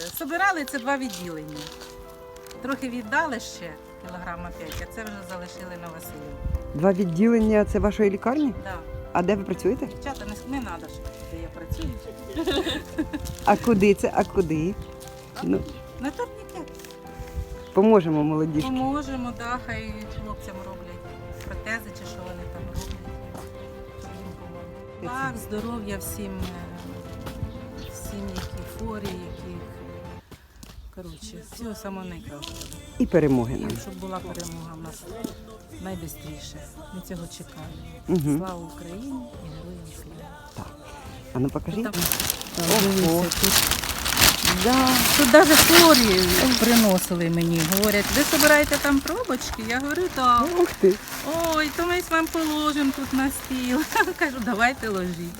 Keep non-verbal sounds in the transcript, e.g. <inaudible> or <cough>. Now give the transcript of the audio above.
собирали це два відділення. Трохи віддали ще кілограма 5, а це вже залишили на Василів. Два відділення це вашої лікарні? Да. А де ви працюєте? Дівчата, не, не треба, щоб де я працюю. А куди це? А куди? Ну, На турнікет. поможемо молодіжки. Поможемо, да, хай хлопцям роблять протези чи що вони там роблять. їм. Так, здоров'я всім, е, всім, які. Коротше, всього самого найкращого. І перемоги нам. щоб була перемога в нас найбистріше. Ми цього чекаємо. Угу. Слава Україні і героям слава. А ну покажіть. Там, Ого. дивіться, тут, Да. тут навіть хворі приносили мені. Говорять, ви збираєте там пробочки? Я говорю, так. Ух ти. Ой, то ми вам положимо тут на стіл. <laughs> Кажу, давайте ложіть.